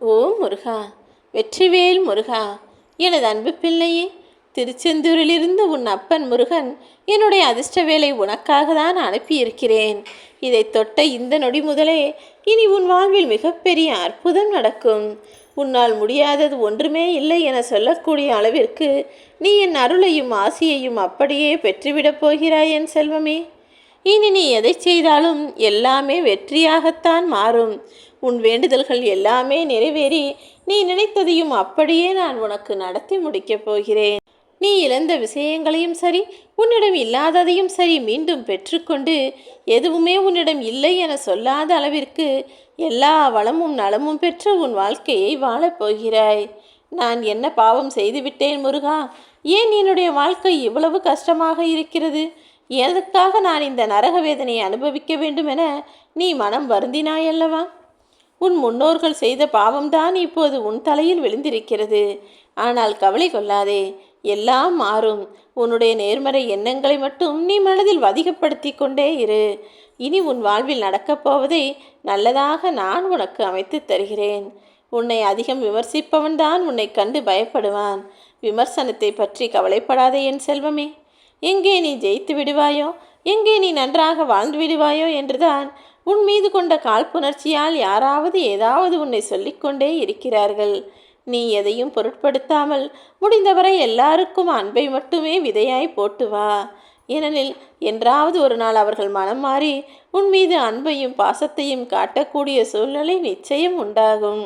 ஓ முருகா வெற்றிவேல் முருகா எனது அன்பு பிள்ளையே திருச்செந்தூரிலிருந்து உன் அப்பன் முருகன் என்னுடைய அதிர்ஷ்ட வேலை உனக்காக தான் அனுப்பியிருக்கிறேன். இதை தொட்ட இந்த நொடி முதலே இனி உன் வாழ்வில் மிகப்பெரிய அற்புதம் நடக்கும். உன்னால் முடியாதது ஒன்றுமே இல்லை என சொல்லக்கூடிய அளவிற்கு நீ என் அருளையும் ஆசியையும் அப்படியே பெற்றுவிடப் போகிறாய் என் செல்வமே. இனி நீ எதை செய்தாலும் எல்லாமே வெற்றியாகத்தான் மாறும். உன் வேண்டுதல்கள் எல்லாமே நிறைவேறி நீ நினைத்ததையும் அப்படியே நான் உனக்கு நடத்தி முடிக்கப் போகிறேன். நீ இழந்த விஷயங்களையும் சரி உன்னிடம் இல்லாததையும் சரி மீண்டும் பெற்றுக்கொண்டு எதுவுமே உன்னிடம் இல்லை என சொல்லாத அளவிற்கு எல்லா வளமும் நலமும் பெற்று உன் வாழ்க்கையை வாழப் போகிறாய். நான் என்ன பாவம் செய்துவிட்டேன் முருகா? ஏன் என்னுடைய வாழ்க்கை இவ்வளவு கஷ்டமாக இருக்கிறது? எதற்காக நான் இந்த நரக வேதனையை அனுபவிக்க வேண்டும் என நீ மனம் வருந்தினாயல்லவா? உன் முன்னோர்கள் செய்த பாவம்தான் இப்போது உன் தலையில் விழுந்திருக்கிறது. ஆனால் கவலை கொள்ளாதே எல்லாம் மாறும். உன்னுடைய நேர்மறை எண்ணங்களை மட்டும் நீ மனதில் அதிகப்படுத்தி கொண்டே இரு. இனி உன் வாழ்வில் நடக்கப் போவதை நல்லதாக நான் உனக்கு அமைத்து தருகிறேன். உன்னை அதிகம் விமர்சிப்பவன் தான் உன்னை கண்டு பயப்படுவான். விமர்சனத்தை பற்றி கவலைப்படாதே என் செல்வமே. எங்கே நீ ஜெயித்து விடுவாயோ எங்கே நீ நன்றாக வாழ்ந்து விடுவாயோ என்றுதான் உன் மீது கொண்ட காழ்ப்புணர்ச்சியால் யாராவது ஏதாவது உன்னை சொல்லிக்கொண்டே இருக்கிறார்கள். நீ எதையும் பொருட்படுத்தாமல் முடிந்தவரை எல்லாருக்கும் அன்பை மட்டுமே விதையாய் போட்டு வா. ஏனெனில் என்றாவது ஒரு நாள் அவர்கள் மனம் மாறி உன் மீது அன்பையும் பாசத்தையும் காட்டக்கூடிய சூழ்நிலை நிச்சயம் உண்டாகும்.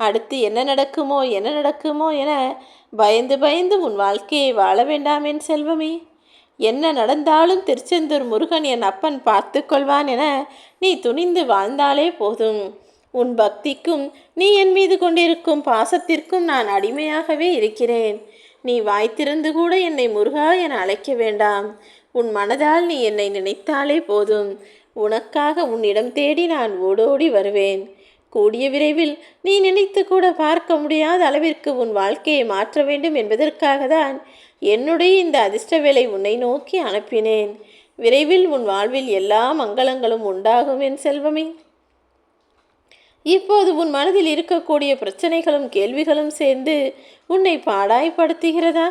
அடுத்து என்ன நடக்குமோ என்ன நடக்குமோ என பயந்து பயந்து உன் வாழ்க்கையை வாழ வேண்டாம் என் செல்வமே. என்ன நடந்தாலும் திருச்செந்தூர் முருகன் என் அப்பன் பார்த்து கொள்வான் என நீ துணிந்து வாழ்ந்தாலே போதும். உன் பக்திக்கும் நீ என் மீது கொண்டிருக்கும் பாசத்திற்கும் நான் அடிமையாகவே இருக்கிறேன். நீ வாய்த்திருந்து கூட என்னை முருகா என அழைக்க வேண்டாம். உன் மனதால் நீ என்னை நினைத்தாலே போதும். உனக்காக உன்னிடம் தேடி நான் ஓடோடி வருவேன். கூடிய விரைவில் நீ நினைத்து கூட பார்க்க முடியாத அளவிற்கு உன் வாழ்க்கையை மாற்ற வேண்டும் என்பதற்காக தான் என்னுடைய இந்த அதிர்ஷ்ட வேலை உன்னை நோக்கி அனுப்பினேன். விரைவில் உன் வாழ்வில் எல்லா மங்களங்களும் உண்டாகும் என் செல்வமே. இப்போது உன் மனதில் இருக்கக்கூடிய பிரச்சனைகளும் கேள்விகளும் சேர்ந்து உன்னை பாடாய்படுத்துகிறதா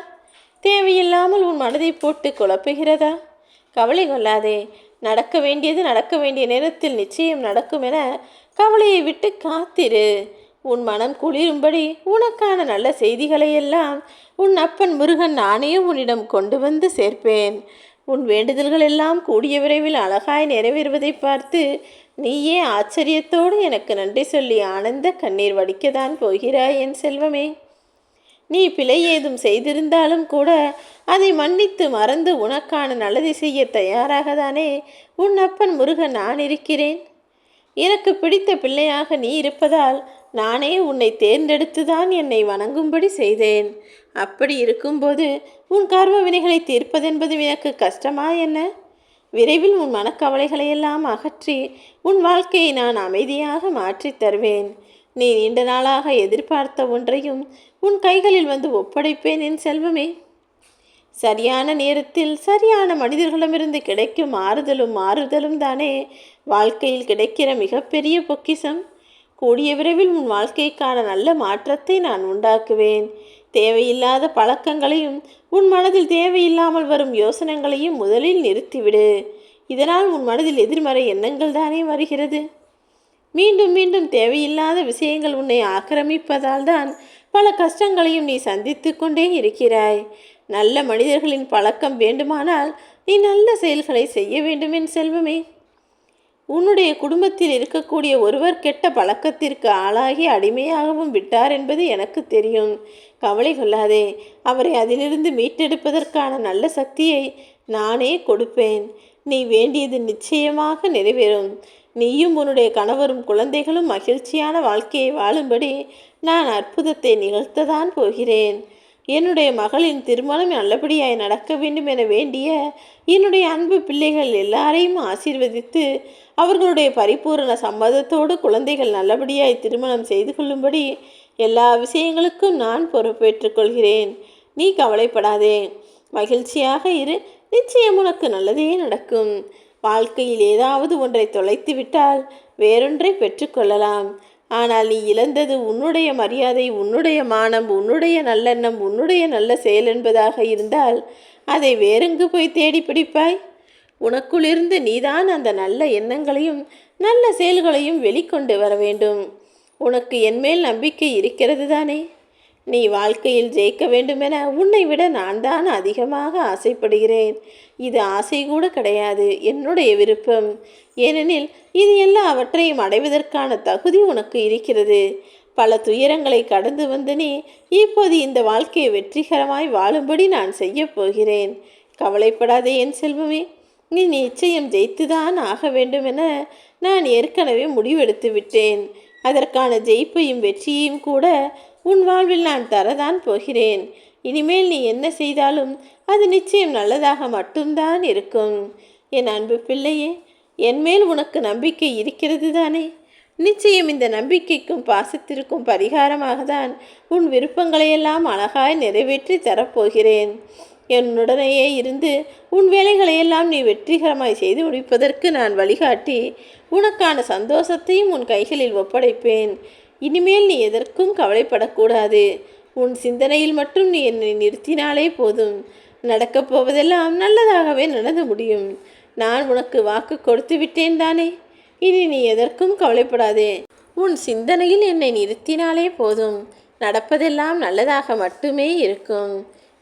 தேவையில்லாமல் உன் மனதை போட்டு குழப்புகிறதா? கவலை கொள்ளாதே. நடக்க வேண்டியது நடக்க வேண்டிய நேரத்தில் நிச்சயம் நடக்கும் என கவலையை விட்டு காத்திரு. உன் மனம் குளிரும்படி உனக்கான நல்ல செய்திகளை எல்லாம் உன் அப்பன் முருகன் நானே உன்னிடம் கொண்டு வந்து சேர்ப்பேன். உன் வேண்டுதல்கள் எல்லாம் கூடிய விரைவில் அழகாய் நிறைவேறுவதை பார்த்து நீயே ஆச்சரியத்தோடு எனக்கு நன்றி சொல்லி ஆனந்த கண்ணீர் வடிக்கத்தான் போகிறாய் என் செல்வமே. நீ பிழை ஏதும் செய்திருந்தாலும் கூட அதை மன்னித்து மறந்து உனக்கான நல்லதை செய்ய தயாராகதானே உன் அப்பன் முருகன் நான் இருக்கிறேன். எனக்கு பிடித்த பிள்ளையாக நீ இருப்பதால் நானே உன்னை தேர்ந்தெடுத்துதான் என்னை வணங்கும்படி செய்தேன். அப்படி இருக்கும்போது உன் கர்ம வினைகளை தீர்ப்பதென்பது எனக்கு கஷ்டமா என்ன? விரைவில் உன் மனக்கவலைகளையெல்லாம் அகற்றி உன் வாழ்க்கையை நான் அமைதியாக மாற்றித் தருவேன். நீ நீண்ட நாளாக எதிர்பார்த்த ஒன்றையும் உன் கைகளில் வந்து ஒப்படைப்பேன் என் செல்வமே. சரியான நேரத்தில் சரியான மனிதர்களிடமிருந்து கிடைக்கும் ஆறுதலும் மாறுதலும் தானே. வாழ்க்கையில் கிடைக்கிற மிகப்பெரிய பொக்கிஷம். கூடிய விரைவில் உன் வாழ்க்கைக்கான நல்ல மாற்றத்தை நான் உண்டாக்குவேன். தேவையில்லாத பழக்கங்களையும் உன் மனதில் தேவையில்லாமல் வரும் யோசனைகளையும் முதலில் நிறுத்திவிடு. இதனால் உன் மனதில் எதிர்மறை எண்ணங்கள் தானே வருகிறது. மீண்டும் மீண்டும் தேவையில்லாத விஷயங்கள் உன்னை ஆக்கிரமிப்பதால் தான் பல கஷ்டங்களையும் நீ சந்தித்து கொண்டே இருக்கிறாய். நல்ல மனிதர்களின் பழக்கம் வேண்டுமானால் நீ நல்ல செயல்களை செய்ய வேண்டும் என் செல்வமே. உன்னுடைய குடும்பத்தில் இருக்கக்கூடிய ஒருவர் கெட்ட பழக்கத்திற்கு ஆளாகி அடிமையாகவும் விட்டார் என்பது எனக்கு தெரியும். கவலை கொள்ளாதே. அவரை அதிலிருந்து மீட்டெடுப்பதற்கான நல்ல சக்தியை நானே கொடுப்பேன். நீ வேண்டியது நிச்சயமாக நிறைவேறும். நீயும் உன்னுடைய கணவரும் குழந்தைகளும் மகிழ்ச்சியான வாழ்க்கையை வாழும்படி நான் அற்புதத்தை நிகழ்த்ததான் போகிறேன். என்னுடைய மகளின் திருமணம் நல்லபடியாய் நடக்க வேண்டும் என வேண்டிய என்னுடைய அன்பு பிள்ளைகள் எல்லாரையும் ஆசீர்வதித்து அவர்களுடைய பரிபூரண சம்மதத்தோடு குழந்தைகள் நல்லபடியாய் திருமணம் செய்து கொள்ளும்படி எல்லா விஷயங்களுக்கும் நான் பொறுப்பேற்றுக் கொள்கிறேன். நீ கவலைப்படாதே. மகிழ்ச்சியாக இரு. நிச்சயம் உனக்கு நல்லதே நடக்கும். வாழ்க்கையில் ஏதாவது ஒன்றை தொலைத்து விட்டால் வேறொன்றை பெற்றுக்கொள்ளலாம் ஆனால் நீ இழந்தது உன்னுடைய மரியாதை உன்னுடைய மானம் உன்னுடைய நல்லெண்ணம் உன்னுடைய நல்ல செயல் என்பதாக இருந்தால் அதை வேறெங்கு போய் தேடி பிடிப்பாய்? உனக்குள்ளிருந்து நீதான் அந்த நல்ல எண்ணங்களையும் நல்ல செயல்களையும் வெளிக்கொண்டு வர வேண்டும். உனக்கு என்மேல் நம்பிக்கை இருக்கிறது தானே? நீ வாழ்க்கையில் ஜெயிக்க வேண்டுமென உன்னை விட நான் தான் அதிகமாக ஆசைப்படுகிறேன். இது ஆசை கூட கிடையாது. என்னுடைய விருப்பம். ஏனெனில் இது எல்லாவற்றையும் அடைவதற்கான தகுதி உனக்கு இருக்கிறது. பல துயரங்களை கடந்து வந்து நீ இப்போது இந்த வாழ்க்கையை வெற்றிகரமாய் வாழும்படி நான் செய்யப் போகிறேன். கவலைப்படாதே என் செல்வமே. நீ நிச்சயம் ஜெயித்துதான் ஆக வேண்டும் என நான் ஏற்கனவே முடிவெடுத்து விட்டேன் அதற்கான ஜெயிப்பையும் வெற்றியையும் கூட உன் வாழ்வில் நான் தரதான் போகிறேன். இனிமேல் நீ என்ன செய்தாலும் அது நிச்சயம் நல்லதாக மட்டும்தான் இருக்கும். என் அன்பு பிள்ளையே என்மேல் உனக்கு நம்பிக்கை இருக்கிறது தானே? நிச்சயம் இந்த நம்பிக்கைக்கும் பாசத்திற்கும் பரிகாரமாக தான் உன் விருப்பங்களையெல்லாம் அழகாய் நிறைவேற்றி தரப்போகிறேன். என்னுடனேயே இருந்து உன் வேலைகளையெல்லாம் நீ வெற்றிகரமாய் செய்து முடிப்பதற்கு நான் வழிகாட்டி உனக்கான சந்தோஷத்தையும் உன் கைகளில் ஒப்படைப்பேன். இனிமேல் நீ எதற்கும் கவலைப்படக்கூடாது. உன் சிந்தனையில் மட்டும் நீ என்னை நிறுத்தினாலே போதும். நடக்கப் போவதெல்லாம் நல்லதாகவே நடந்து முடியும். நான் உனக்கு வாக்கு கொடுத்து விட்டேன் தானே. இனி நீ எதற்கும் கவலைப்படாதே. உன் சிந்தனையில் என்னை நிறுத்தினாலே போதும். நடப்பதெல்லாம் நல்லதாக மட்டுமே இருக்கும்.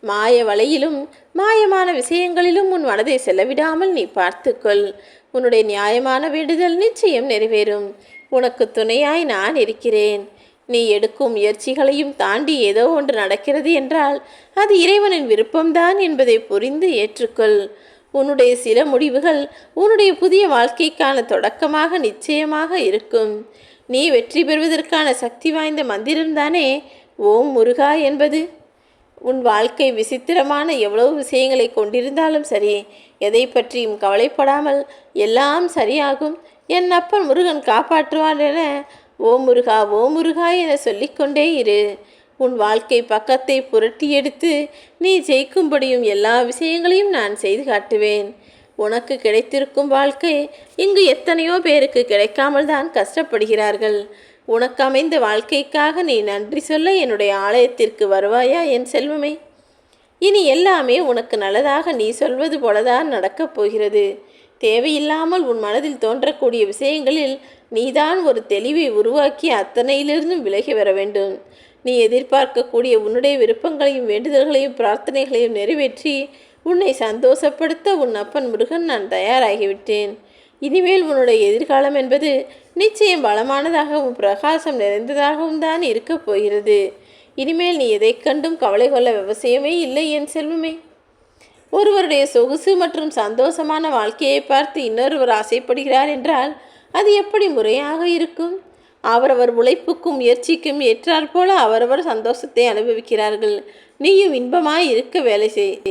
மாய வலையிலும் மாயமான விஷயங்களிலும் உன் மனதை செலவிடாமல் நீ பார்த்துக்கொள். உன்னுடைய நியாயமான வேண்டுதல் நிச்சயம் நிறைவேறும். உனக்கு துணையாய் நான் இருக்கிறேன். நீ எடுக்கும் முயற்சிகளையும் தாண்டி ஏதோ ஒன்று நடக்கிறது என்றால் அது இறைவனின் விருப்பம்தான் என்பதை புரிந்து ஏற்றுக்கொள். உன்னுடைய சில முடிவுகள் உன்னுடைய புதிய வாழ்க்கைக்கான தொடக்கமாக நிச்சயமாக இருக்கும். நீ வெற்றி பெறுவதற்கான சக்தி வாய்ந்த மந்திரம்தானே ஓம் முருகா என்பது. உன் வாழ்க்கை விசித்திரமான எவ்வளவு விஷயங்களை கொண்டிருந்தாலும் சரி எதை பற்றியும் கவலைப்படாமல் எல்லாம் சரியாகும். என் அப்பன் முருகன் காப்பாற்றுவான் என ஓ முருகா ஓ முருகா என சொல்லிக்கொண்டே இரு. உன் வாழ்க்கை பக்கத்தை புரட்டி எடுத்து நீ ஜெயிக்கும்படியும் எல்லா விஷயங்களையும் நான் செய்து காட்டுவேன். உனக்கு கிடைத்திருக்கும் வாழ்க்கை இங்கு எத்தனையோ பேருக்கு கிடைக்காமல் தான் கஷ்டப்படுகிறார்கள். உனக்கு அமைந்த வாழ்க்கைக்காக நீ நன்றி சொல்ல என்னுடைய ஆலயத்திற்கு வருவாயா என் செல்வமே? இனி எல்லாமே உனக்கு நல்லதாக நீ சொல்வது போலதான் நடக்கப் போகிறது. தேவையில்லாமல் உன் மனதில் தோன்றக்கூடிய விஷயங்களில் நீதான் ஒரு தெளிவை உருவாக்கி அத்தனையிலிருந்தும் விலகி வர வேண்டும். நீ எதிர்பார்க்கக்கூடிய உன்னுடைய விருப்பங்களையும் வேண்டுதல்களையும் பிரார்த்தனைகளையும் நிறைவேற்றி உன்னை சந்தோஷப்படுத்த உன் அப்பன் முருகன் நான் தயாராகிவிட்டேன். இனிமேல் உன்னுடைய எதிர்காலம் என்பது நிச்சயம் வளமானதாகவும் பிரகாசம் நிறைந்ததாகவும் தான் இருக்கப் போகிறது. இனிமேல் நீ எதை கண்டும் கவலை கொள்ள விவசாயமே இல்லை என் செல்வமே. ஒருவருடைய சொகுசு மற்றும் சந்தோஷமான வாழ்க்கையை பார்த்து இன்னொருவர் ஆசைப்படுகிறார் என்றால் அது எப்படி முறையாக இருக்கும்? அவரவர் உழைப்புக்கும் முயற்சிக்கும் ஏற்றாற்போல அவரவர் சந்தோஷத்தை அனுபவிக்கிறார்கள். நீயும் இன்பமாய் இருக்க வேலை செய்.